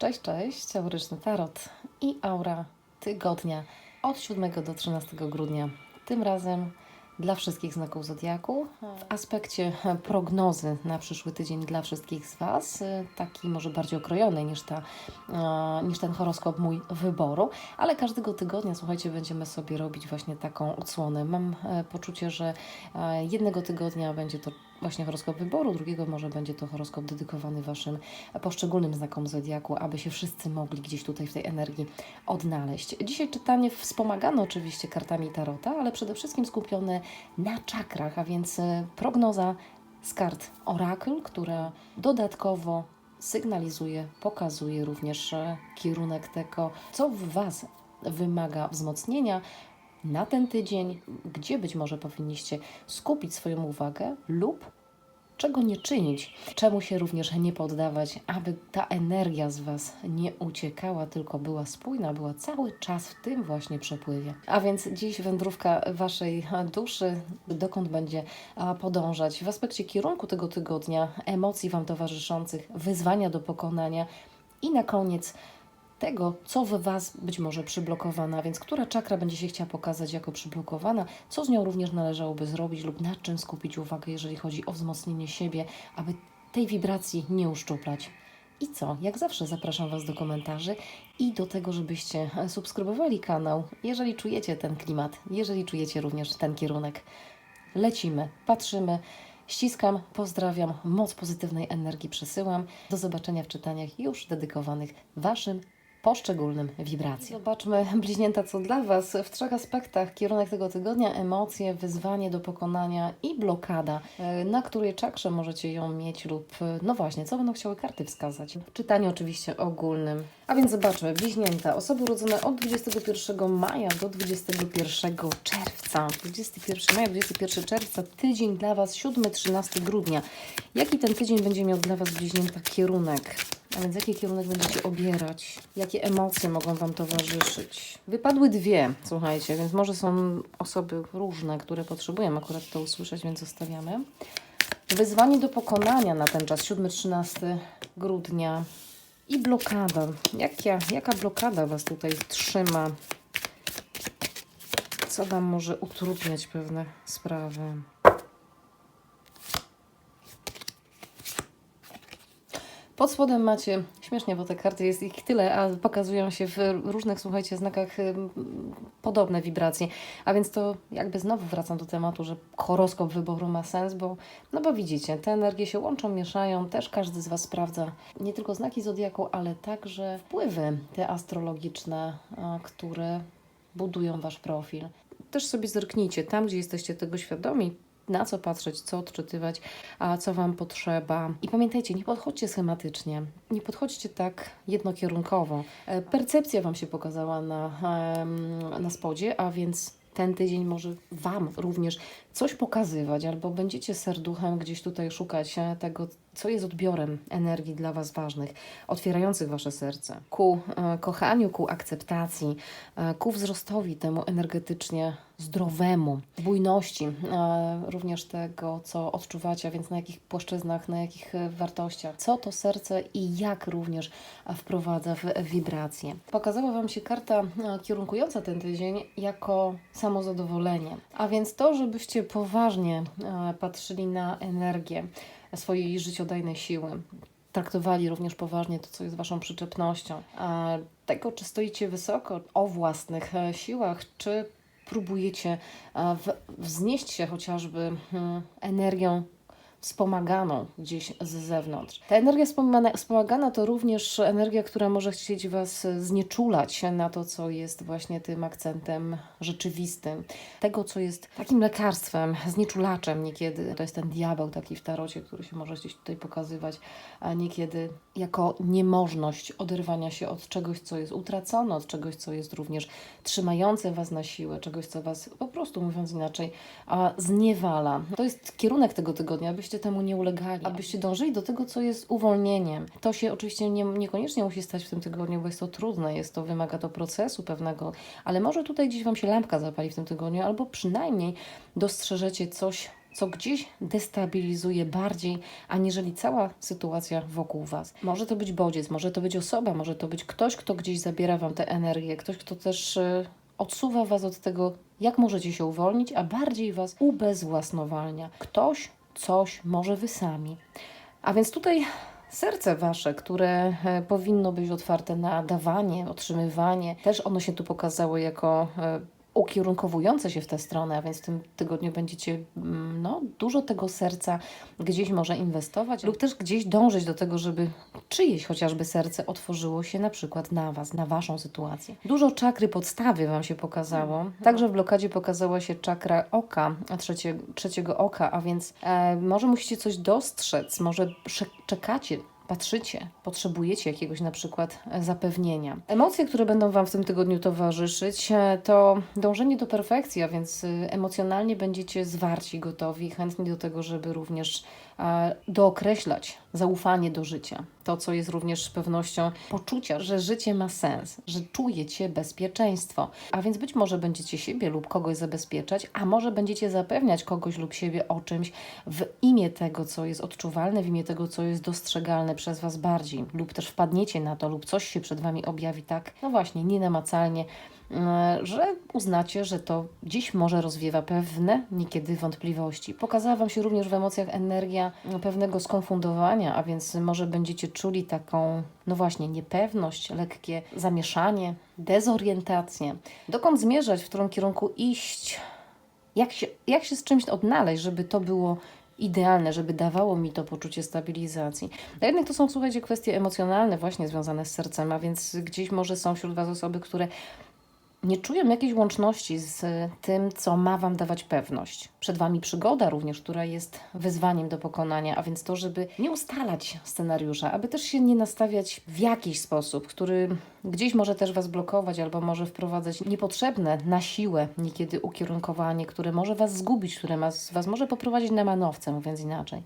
Cześć, cześć, auryczny tarot i aura tygodnia od 7 do 13 grudnia. Tym razem dla wszystkich znaków zodiaku w aspekcie prognozy na przyszły tydzień dla wszystkich z Was, taki może bardziej okrojony niż, ta, e, niż ten horoskop mój wyboru, ale każdego tygodnia, słuchajcie, będziemy sobie robić właśnie taką odsłonę. Mam e, poczucie, że e, jednego tygodnia będzie to właśnie horoskop wyboru, drugiego może będzie to horoskop dedykowany Waszym poszczególnym znakom zodiaku, aby się wszyscy mogli gdzieś tutaj w tej energii odnaleźć. Dzisiaj czytanie wspomagane oczywiście kartami Tarota, ale przede wszystkim skupione na czakrach, a więc e, prognoza z kart Oracle, która dodatkowo sygnalizuje, pokazuje również e, kierunek tego, co w Was wymaga wzmocnienia na ten tydzień, gdzie być może powinniście skupić swoją uwagę lub czego nie czynić, czemu się również nie poddawać, aby ta energia z Was nie uciekała, tylko była spójna, była cały czas w tym właśnie przepływie. A więc dziś wędrówka Waszej duszy, dokąd będzie podążać? W aspekcie kierunku tego tygodnia, emocji Wam towarzyszących, wyzwania do pokonania. I na koniec tego, co w Was być może przyblokowana, więc która czakra będzie się chciała pokazać jako przyblokowana, co z nią również należałoby zrobić lub nad czym skupić uwagę, jeżeli chodzi o wzmocnienie siebie, aby tej wibracji nie uszczuplać. I co? Jak zawsze zapraszam Was do komentarzy i do tego, żebyście subskrybowali kanał, jeżeli czujecie ten klimat, jeżeli czujecie również ten kierunek. Lecimy, patrzymy. Ściskam, pozdrawiam, moc pozytywnej energii przesyłam. Do zobaczenia w czytaniach już dedykowanych Waszym poszczególnym wibracjom. Zobaczmy, bliźnięta, co dla Was w trzech aspektach. Kierunek tego tygodnia, emocje, wyzwanie do pokonania i blokada, e, na której czakrze możecie ją mieć lub, e, no właśnie, co będą chciały karty wskazać. Czytanie oczywiście ogólnym. A więc zobaczmy, bliźnięta, osoby urodzone od 21 maja do 21 czerwca. 21 maja, 21 czerwca, tydzień dla Was, 7-13 grudnia. Jaki ten tydzień będzie miał dla Was bliźnięta kierunek? A więc jaki kierunek będziecie obierać? Jakie emocje mogą Wam towarzyszyć? Wypadły dwie, słuchajcie, więc może są osoby różne, które potrzebują akurat to usłyszeć, więc zostawiamy. Wyzwanie do pokonania na ten czas, 7-13 grudnia. I blokada. Jaka, jaka blokada Was tutaj trzyma? Co Wam może utrudniać pewne sprawy? Pod spodem macie, śmiesznie, bo te karty jest ich tyle, a pokazują się w różnych, słuchajcie, znakach podobne wibracje. A więc to jakby znowu wracam do tematu, że horoskop wyboru ma sens, bo no bo widzicie, te energie się łączą, mieszają, też każdy z Was sprawdza nie tylko znaki zodiaku, ale także wpływy te astrologiczne, które budują Wasz profil. Też sobie zerknijcie tam, gdzie jesteście tego świadomi, na co patrzeć, co odczytywać, a co Wam potrzeba. I pamiętajcie, nie podchodźcie schematycznie, nie podchodźcie tak jednokierunkowo. E, Percepcja Wam się pokazała na, na spodzie, a więc ten tydzień może Wam również coś pokazywać, albo będziecie serduchem gdzieś tutaj szukać e, tego, co jest odbiorem energii dla Was ważnych, otwierających Wasze serce. Ku e, kochaniu, ku akceptacji, e, ku wzrostowi temu energetycznie zdrowemu, bujności, e, również tego, co odczuwacie, a więc na jakich płaszczyznach, na jakich wartościach, co to serce i jak również wprowadza w wibracje. Pokazała Wam się karta kierunkująca ten tydzień jako samozadowolenie, a więc to, żebyście poważnie patrzyli na energię swojej życiodajnej siły. Traktowali również poważnie to, co jest Waszą przyczepnością. A tego, czy stoicie wysoko o własnych e, siłach, czy próbujecie e, wznieść się chociażby hmm, energią wspomaganą gdzieś z zewnątrz. Ta energia wspomagana, to również energia, która może chcieć Was znieczulać na to, co jest właśnie tym akcentem rzeczywistym. Tego, co jest takim lekarstwem, znieczulaczem niekiedy. To jest ten diabeł taki w tarocie, który się może gdzieś tutaj pokazywać, a niekiedy jako niemożność oderwania się od czegoś, co jest utracone, od czegoś, co jest również trzymające Was na siłę, czegoś, co Was po prostu, mówiąc inaczej, a, zniewala. To jest kierunek tego tygodnia, abyście temu nie ulegali, abyście dążyli do tego, co jest uwolnieniem. To się oczywiście nie, niekoniecznie musi stać w tym tygodniu, bo jest to trudne, jest to, wymaga to procesu pewnego, ale może tutaj gdzieś Wam się lampka zapali w tym tygodniu, albo przynajmniej dostrzeżecie coś co gdzieś destabilizuje bardziej, aniżeli cała sytuacja wokół Was. Może to być bodziec, może to być osoba, może to być ktoś, kto gdzieś zabiera Wam tę energię, ktoś, kto też e, odsuwa Was od tego, jak możecie się uwolnić, a bardziej Was ubezwłasnowalnia. Ktoś, coś, może Wy sami. A więc tutaj serce wasze, które e, powinno być otwarte na dawanie, otrzymywanie, też ono się tu pokazało jako e, ukierunkowujące się w tę stronę, a więc w tym tygodniu będziecie mm, no, dużo tego serca gdzieś może inwestować lub też gdzieś dążyć do tego, żeby czyjeś chociażby serce otworzyło się na przykład na Was, na Waszą sytuację. Dużo czakry podstawy Wam się pokazało. Także w blokadzie pokazała się czakra oka, trzecie, trzeciego oka, a więc e, może musicie coś dostrzec, może czekacie patrzycie, potrzebujecie jakiegoś na przykład e, zapewnienia. Emocje, które będą Wam w tym tygodniu towarzyszyć, e, to dążenie do perfekcji, a więc e, emocjonalnie będziecie zwarci, gotowi, chętni do tego, żeby również dookreślać zaufanie do życia. To, co jest również pewnością poczucia, że życie ma sens, że czujecie bezpieczeństwo. A więc być może będziecie siebie lub kogoś zabezpieczać, a może będziecie zapewniać kogoś lub siebie o czymś w imię tego, co jest odczuwalne, w imię tego, co jest dostrzegalne przez Was bardziej, lub też wpadniecie na to, lub coś się przed Wami objawi tak, no właśnie, nienamacalnie, e, że uznacie, że to dziś może rozwiewa pewne niekiedy wątpliwości. Pokazała Wam się również w emocjach energia pewnego skonfundowania, a więc może będziecie czuli taką, no właśnie, niepewność, lekkie zamieszanie, dezorientację. Dokąd zmierzać, w którym kierunku iść, jak się, jak się z czymś odnaleźć, żeby to było idealne, żeby dawało mi to poczucie stabilizacji. A jednak to są, słuchajcie, kwestie emocjonalne, właśnie związane z sercem, a więc gdzieś może są wśród Was osoby, które nie czują jakiejś łączności z tym, co ma Wam dawać pewność. Przed Wami przygoda również, która jest wyzwaniem do pokonania, a więc to, żeby nie ustalać scenariusza, aby też się nie nastawiać w jakiś sposób, który gdzieś może też Was blokować albo może wprowadzać niepotrzebne na siłę niekiedy ukierunkowanie, które może Was zgubić, które was, was może poprowadzić na manowce, mówiąc inaczej.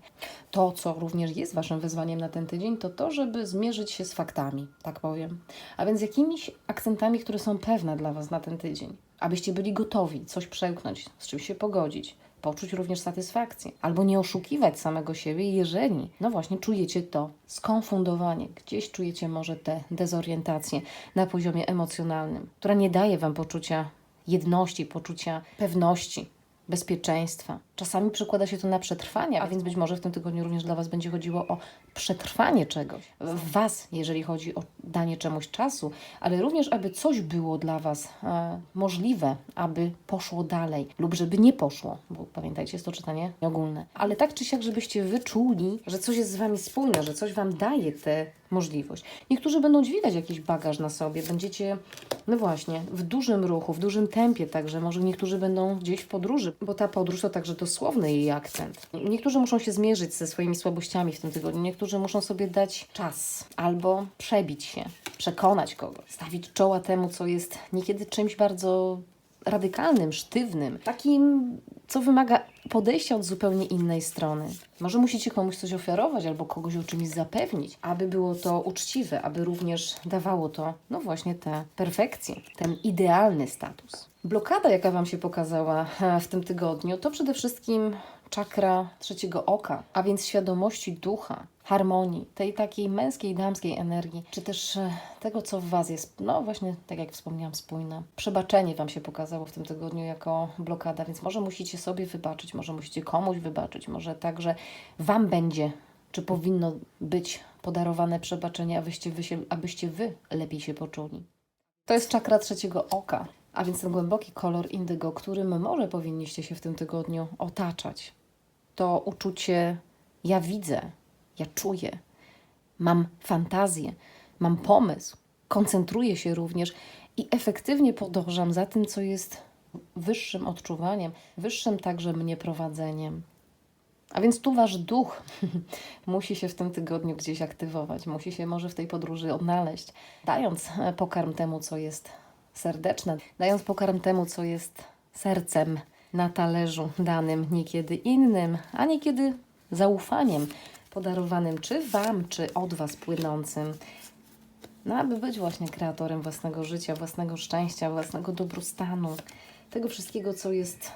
To, co również jest Waszym wyzwaniem na ten tydzień, to to, żeby zmierzyć się z faktami, tak powiem. A więc jakimiś akcentami, które są pewne dla Was na ten tydzień. Abyście byli gotowi coś przełknąć, z czymś się pogodzić, poczuć również satysfakcję, albo nie oszukiwać samego siebie, jeżeli, no właśnie, czujecie to skonfundowanie, gdzieś czujecie może tę dezorientację na poziomie emocjonalnym, która nie daje Wam poczucia jedności, poczucia pewności, bezpieczeństwa. Czasami przekłada się to na przetrwanie, a więc być może w tym tygodniu również dla Was będzie chodziło o przetrwanie czegoś. W Was, jeżeli chodzi o danie czemuś czasu, ale również, aby coś było dla Was e, możliwe, aby poszło dalej lub żeby nie poszło, bo pamiętajcie, jest to czytanie ogólne. Ale tak czy siak, żebyście wyczuli, że coś jest z Wami spójne, że coś Wam daje tę możliwość. Niektórzy będą dźwigać jakiś bagaż na sobie, będziecie, no właśnie, w dużym ruchu, w dużym tempie, także może niektórzy będą gdzieś w podróży, bo ta podróż to także dosłowny jej akcent. Niektórzy muszą się zmierzyć ze swoimi słabościami w tym tygodniu, niektórzy muszą sobie dać czas albo przebić się, przekonać kogoś, stawić czoła temu, co jest niekiedy czymś bardzo radykalnym, sztywnym, takim, co wymaga podejścia od zupełnie innej strony. Może musicie komuś coś ofiarować albo kogoś o czymś zapewnić, aby było to uczciwe, aby również dawało to, no właśnie, tę perfekcję, ten idealny status. Blokada, jaka Wam się pokazała w tym tygodniu, to przede wszystkim czakra trzeciego oka, a więc świadomości ducha, harmonii, tej takiej męskiej, damskiej energii, czy też e, tego, co w Was jest, no właśnie, tak jak wspomniałam, spójne. Przebaczenie Wam się pokazało w tym tygodniu jako blokada, więc może musicie sobie wybaczyć, może musicie komuś wybaczyć, może także Wam będzie, czy powinno być podarowane przebaczenie, abyście wy, się, abyście wy lepiej się poczuli. To jest czakra trzeciego oka, a więc ten głęboki kolor indygo, którym może powinniście się w tym tygodniu otaczać. To uczucie ja widzę, ja czuję, mam fantazję, mam pomysł, koncentruję się również i efektywnie podążam za tym, co jest wyższym odczuwaniem, wyższym także mnie prowadzeniem. A więc tu wasz duch musi się w tym tygodniu gdzieś aktywować, musi się może w tej podróży odnaleźć, dając pokarm temu, co jest serdeczne, dając pokarm temu, co jest sercem na talerzu danym niekiedy innym, a niekiedy zaufaniem podarowanym czy Wam, czy od Was płynącym. No, aby być właśnie kreatorem własnego życia, własnego szczęścia, własnego dobrostanu, tego wszystkiego, co jest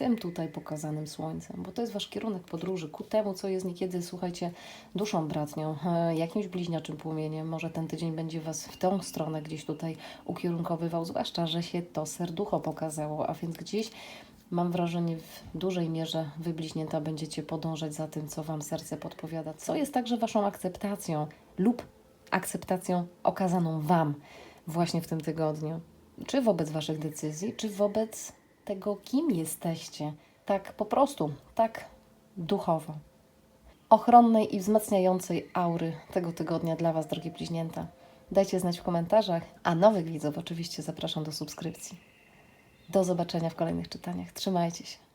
tym tutaj pokazanym słońcem, bo to jest wasz kierunek podróży ku temu, co jest niekiedy, słuchajcie, duszą bratnią, e, jakimś bliźniaczym płomieniem. Może ten tydzień będzie was w tą stronę gdzieś tutaj ukierunkowywał, zwłaszcza, że się to serducho pokazało, a więc gdzieś mam wrażenie w dużej mierze wy bliźnięta będziecie podążać za tym, co wam serce podpowiada, co jest także waszą akceptacją lub akceptacją okazaną wam właśnie w tym tygodniu. Czy wobec waszych decyzji, czy wobec tego, kim jesteście. Tak po prostu, tak duchowo. Ochronnej i wzmacniającej aury tego tygodnia dla Was, drogie bliźnięta. Dajcie znać w komentarzach, a nowych widzów oczywiście zapraszam do subskrypcji. Do zobaczenia w kolejnych czytaniach. Trzymajcie się.